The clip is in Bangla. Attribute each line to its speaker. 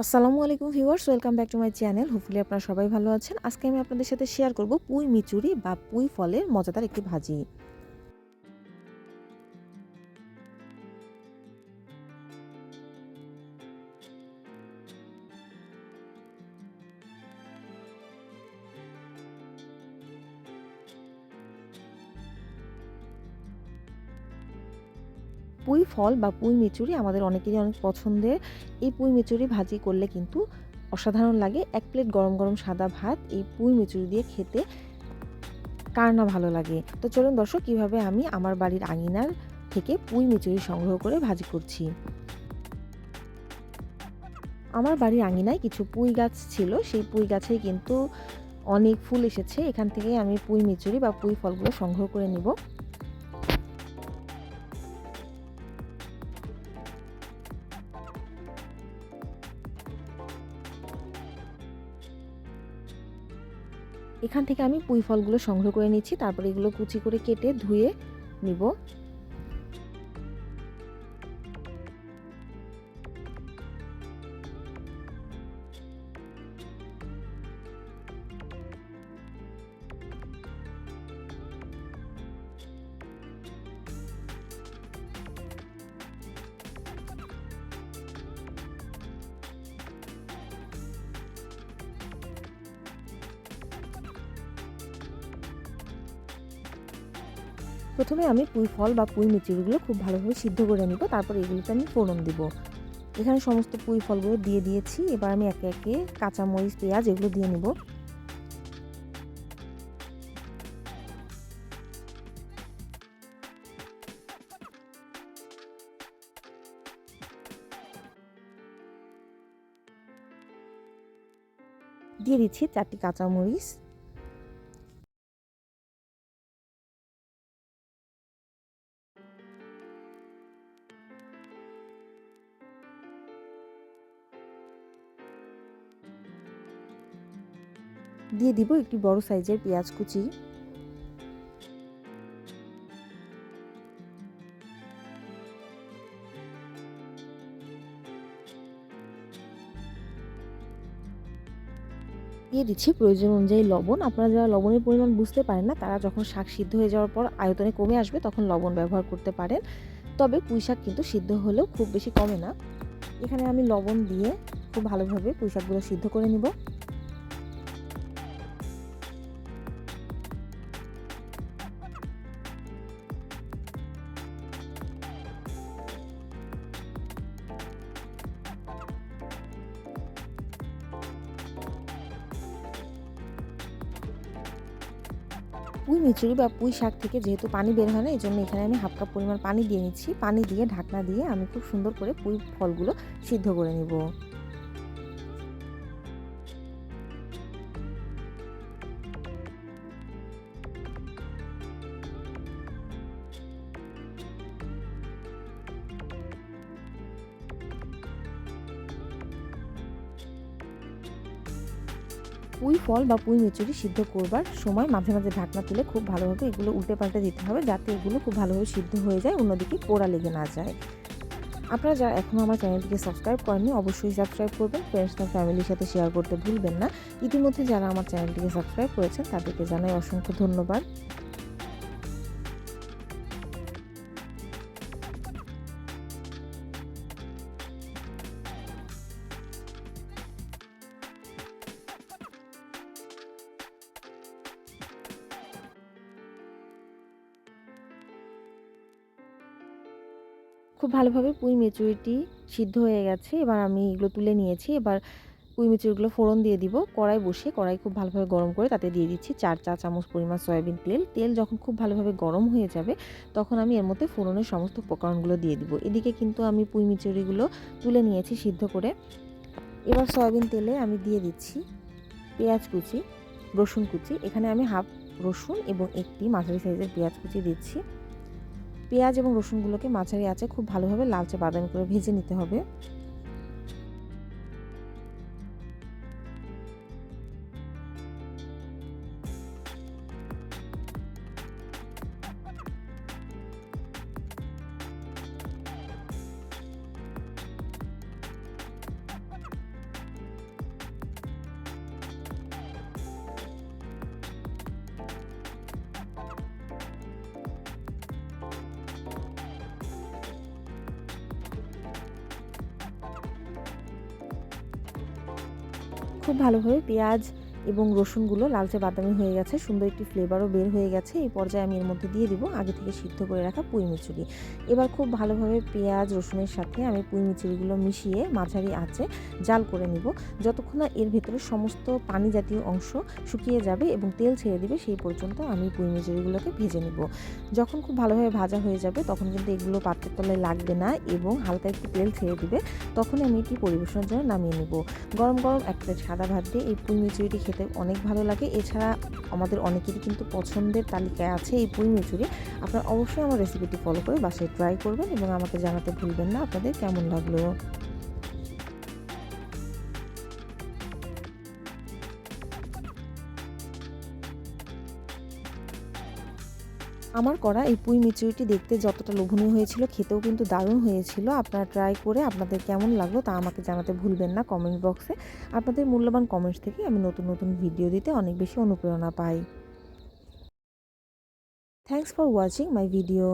Speaker 1: আসসালামু আলাইকুম viewers, welcome back to my channel. Hopefully আপনারা সবাই ভালো আছেন। আজকে আমি আপনাদের সাথে শেয়ার করব পুঁই মিচুরি বা পুঁই ফলের মজাদার একটি ভাজি। পুঁই ফল বা পুঁই মিচুরি আমাদের অনেকেরই অনেক পছন্দের। এই পুঁই মিচুরি ভাজি করলে কিন্তু অসাধারণ লাগে। এক প্লেট গরম গরম সাদা ভাত, এই পুঁই মিচুরি দিয়ে খেতে কার না ভালো লাগে? তো চলুন দর্শক, কীভাবে আমি আমার বাড়ির আঙিনার থেকে পুঁই মিচুরি সংগ্রহ করে ভাজি করছি। আমার বাড়ির আঙিনায় কিছু পুঁই গাছ ছিল। সেই পুঁই গাছেই কিন্তু অনেক ফুল এসেছে। এখান থেকে আমি পুঁই মিচুরি বা পুঁই ফলগুলো সংগ্রহ করে নিব। এখান থেকে আমি পুঁই ফলগুলো সংগ্রহ করে নিচ্ছি, তারপরে এগুলো কুচি করে কেটে ধুয়ে নিব। প্রথমে আমি পুঁই ফল বা পুঁই মিচিগুলো খুব ভালোভাবে সিদ্ধ করে নিব, তারপর এগুলোতে আমি ফোড়ন দিব। এখানে সমস্ত পুঁই ফলগুলো দিয়ে দিয়েছি, এবার আমি একে একে কাঁচামরিচ, পেঁয়াজ এগুলো দিয়ে নিব। দিয়ে দিচ্ছি চারটি কাঁচামরিচ। দিয়ে দিব একটি বড় সাইজের পেঁয়াজ কুচি। দিয়ে দিচ্ছি প্রয়োজন অনুযায়ী লবণ। আপনারা যারা লবণের পরিমাণ বুঝতে পারেন না, তারা যখন শাক সিদ্ধ হয়ে যাওয়ার পর আয়তনে কমে আসবে, তখন লবণ ব্যবহার করতে পারেন। তবে পুঁই শাক কিন্তু সিদ্ধ হলেও খুব বেশি কমে না। এখানে আমি লবণ দিয়ে খুব ভালোভাবে পুঁই শাকগুলো সিদ্ধ করে নিব। পুঁই মিচুরি বা পুঁই শাক থেকে যেহেতু পানি বের হয় না এই জন্য এখানে আমি হাফ কাপ পরিমাণ পানি দিয়ে নিচ্ছি। পানি দিয়ে ঢাকনা দিয়ে আমি খুব সুন্দর করে পুঁই ফলগুলো সিদ্ধ করে নিব। পুঁই ফল বা পুঁই মিচুরি সিদ্ধ করবার সময় মাঝে মাঝে ঢাকনা তুলে খুব ভালোভাবে এগুলো উল্টে পাল্টে দিতে হবে যাতে এগুলো খুব ভালোভাবে সিদ্ধ হয়ে যায়, অন্যদিকে পোড়া লেগে না যায়। আপনারা যারা এখনও আমার চ্যানেলটিকে সাবস্ক্রাইব করেননি, অবশ্যই সাবস্ক্রাইব করবেন। ফ্রেন্ডস আর ফ্যামিলির সাথে শেয়ার করতে ভুলবেন না। ইতিমধ্যে যারা আমার চ্যানেলটিকে সাবস্ক্রাইব করেছেন, তাদেরকে জানাই অসংখ্য ধন্যবাদ। খুব ভালোভাবে পুঁই মেচুরিটি সিদ্ধ হয়ে গেছে। এবার আমি এগুলো তুলে নিয়েছি। এবার পুঁই মেচুরিগুলো ফোড়ন দিয়ে দিব। কড়াই বসে কড়াই খুব ভালোভাবে গরম করে তাতে দিয়ে দিচ্ছি চার চা চামচ পরিমাণ সয়াবিন তেল। তেল যখন খুব ভালোভাবে গরম হয়ে যাবে, তখন আমি এর মধ্যে ফোড়নের সমস্ত উপকরণগুলো দিয়ে দিব। এদিকে কিন্তু আমি পুঁই মিচুরিগুলো তুলে নিয়েছি সিদ্ধ করে। এবার সয়াবিন তেলে আমি দিয়ে দিচ্ছি পেঁয়াজ কুচি, রসুন কুচি। এখানে আমি হাফ রসুন এবং একটি মাঝারি সাইজের পেঁয়াজ কুচি দিচ্ছি। পেঁয়াজ এবং রসুনগুলোকে মাঝারি আছে খুব ভালোভাবে লালচে বাদামি করে ভেজে নিতে হবে। খুব ভালোভাবে পেঁয়াজ এবং রসুনগুলো লালচে বাদামি হয়ে গেছে, সুন্দর একটি ফ্লেভারও বের হয়ে গেছে। এই পর্যায়ে আমি এর মধ্যে দিয়ে দিব আগে থেকে সিদ্ধ করে রাখা পুঁই মিচুরি এবার খুব ভালোভাবে পেঁয়াজ, রসুনের সাথে আমি পুঁই মিচুরিগুলো মিশিয়ে মাঝারি আঁচে জাল করে নিব। যতক্ষণ না এর ভেতরে সমস্ত পানি জাতীয় অংশ শুকিয়ে যাবে এবং তেল ছেড়ে দিবে, সেই পর্যন্ত আমি পুঁই মিচুরিগুলোকে ভেজে নিব। যখন খুব ভালোভাবে ভাজা হয়ে যাবে, তখন কিন্তু এগুলো পাত্রের তলায় লাগবে না এবং হালকা একটু তেল ছেড়ে দিবে। তখন আমি এটি পরিবেশনের জন্য নামিয়ে নিব। গরম গরম এক প্লেট সাদা ভাত দিয়ে এই পুঁই মিচুরিটি খেতে অনেক ভালো লাগে। এছাড়া আমাদের অনেকেরই কিন্তু পছন্দের তালিকায় আছে এই পুঁই মিচুরি আপনারা অবশ্যই আমার রেসিপিটি ফলো করে বাসায় ট্রাই করবেন এবং আমাকে জানাতে ভুলবেন না। আপনাদের কেমন লাগল? আমার করা এই পুঁই মিচুরিটি দেখতে যতটা লোভনীয় হয়েছিল, খেতেও কিন্তু দারুণ হয়েছিল। আপনারা ট্রাই করে আপনাদের কেমন লাগল তা আমাকে জানাতে ভুলবেন না কমেন্ট বক্সে আপনাদের মূল্যবান কমেন্টস থেকে আমি নতুন নতুন ভিডিও দিতে অনেক বেশি অনুপ্রেরণা পাই। Thanks for watching my video